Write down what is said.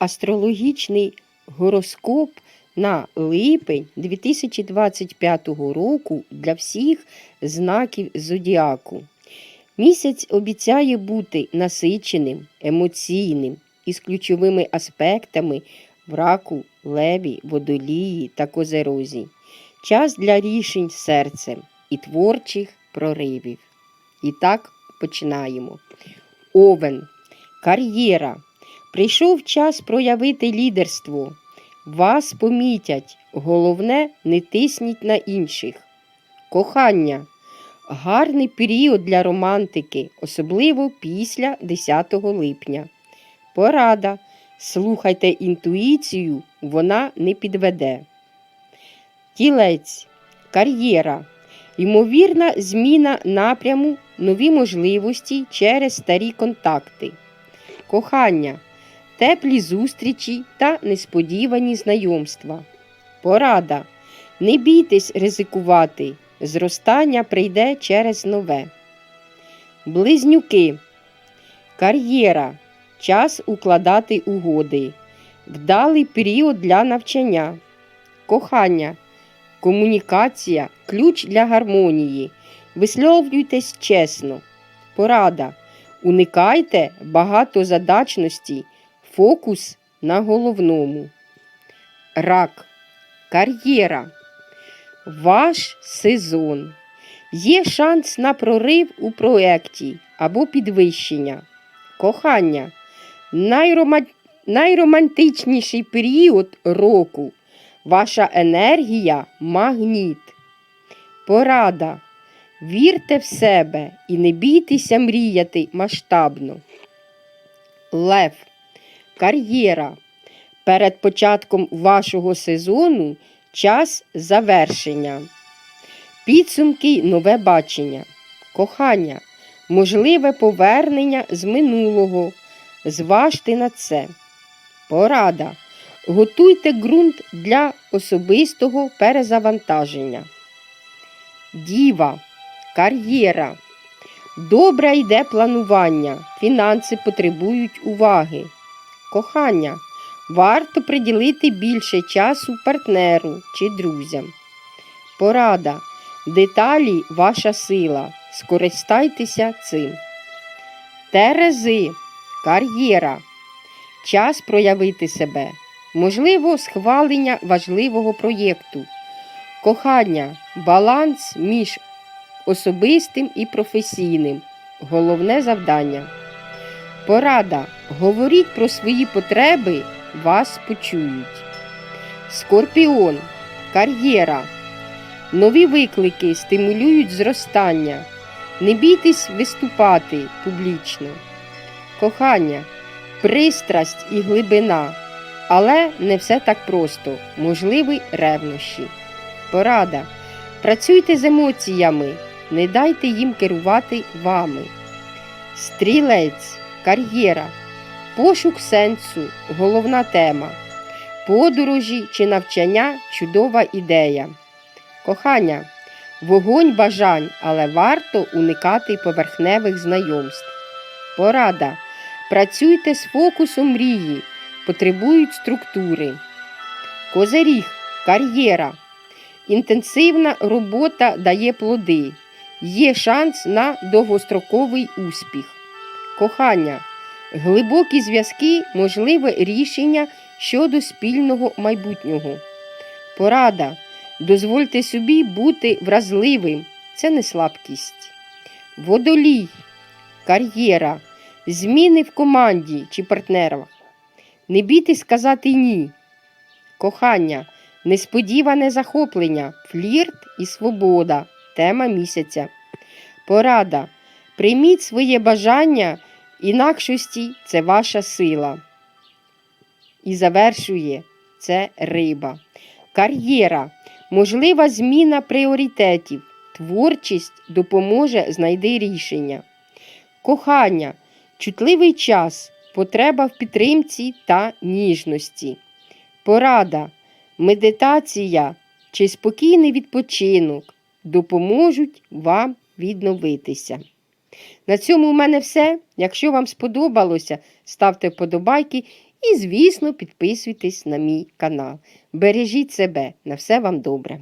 астрологічний гороскоп на липень 2025 року для всіх знаків зодіаку. Місяць обіцяє бути насиченим, емоційним із ключовими аспектами в раку, леві, водолії та козерозі. Час для рішень серцем і творчих проривів. І так починаємо. Овен. Кар'єра. Прийшов час проявити лідерство. Вас помітять. Головне, не тисніть на інших. Кохання. Гарний період для романтики, особливо після 10 липня. Порада. Слухайте інтуїцію, вона не підведе. Тілець. Кар'єра. Ймовірна зміна напряму, нові можливості через старі контакти. Кохання. Теплі зустрічі та несподівані знайомства. Порада. Не бійтесь ризикувати. Зростання прийде через нове. Близнюки. Кар'єра. Час укладати угоди. Вдалий період для навчання. Кохання. Комунікація ключ для гармонії. Висловлюйтесь чесно. Порада. Уникайте багатозадачності. Фокус на головному. Рак. Кар'єра. Ваш сезон. Є шанс на прорив у проєкті або підвищення. Кохання. Найрома... Найромантичніший період року. Ваша енергія магніт. Порада. Вірте в себе і не бійтеся мріяти масштабно. Лев. Кар'єра. Перед початком вашого сезону час завершення. Підсумки нове бачення. Кохання. Можливе повернення з минулого. Зважте на це. Порада. Готуйте ґрунт для особистого перезавантаження. Діва. Кар'єра. Добре йде планування. Фінанси потребують уваги. Кохання. Варто приділити більше часу партнеру чи друзям. Порада. Деталі ваша сила. Скористайтеся цим. Терези. Кар'єра. Час проявити себе. Можливо, схвалення важливого проєкту. Кохання. Баланс між особистим і професійним. Головне завдання. Порада. Говоріть про свої потреби, вас почують. Скорпіон. Кар'єра. Нові виклики стимулюють зростання. Не бійтесь виступати публічно. Кохання. Пристрасть і глибина. Але не все так просто. Можливі ревнощі. Порада. Працюйте з емоціями, не дайте їм керувати вами. Стрілець, кар'єра, пошук сенсу, головна тема. Подорожі чи навчання чудова ідея. Кохання, вогонь бажань, але варто уникати поверхневих знайомств. Порада. Працюйте з фокусом мрії, потребують структури. Козиріг, кар'єра. Інтенсивна робота дає плоди. Є шанс на довгостроковий успіх. Кохання. Глибокі зв'язки можливе рішення щодо спільного майбутнього. Порада. Дозвольте собі бути вразливим. Це не слабкість. Водолій. Кар'єра. Зміни в команді чи партнерах. Не бійтесь сказати ні. Кохання. Несподіване захоплення, флірт і свобода. Тема місяця. Порада. Прийміть своє бажання, інакшості це ваша сила. І завершує це риба. Кар'єра. Можлива зміна пріоритетів. Творчість допоможе знайти рішення. Кохання. Чутливий час. Потреба в підтримці та ніжності. Порада медитація чи спокійний відпочинок допоможуть вам відновитися. На цьому у мене все. Якщо вам сподобалося, ставте вподобайки І, звісно, підписуйтесь на мій канал. Бережіть себе, на все вам добре.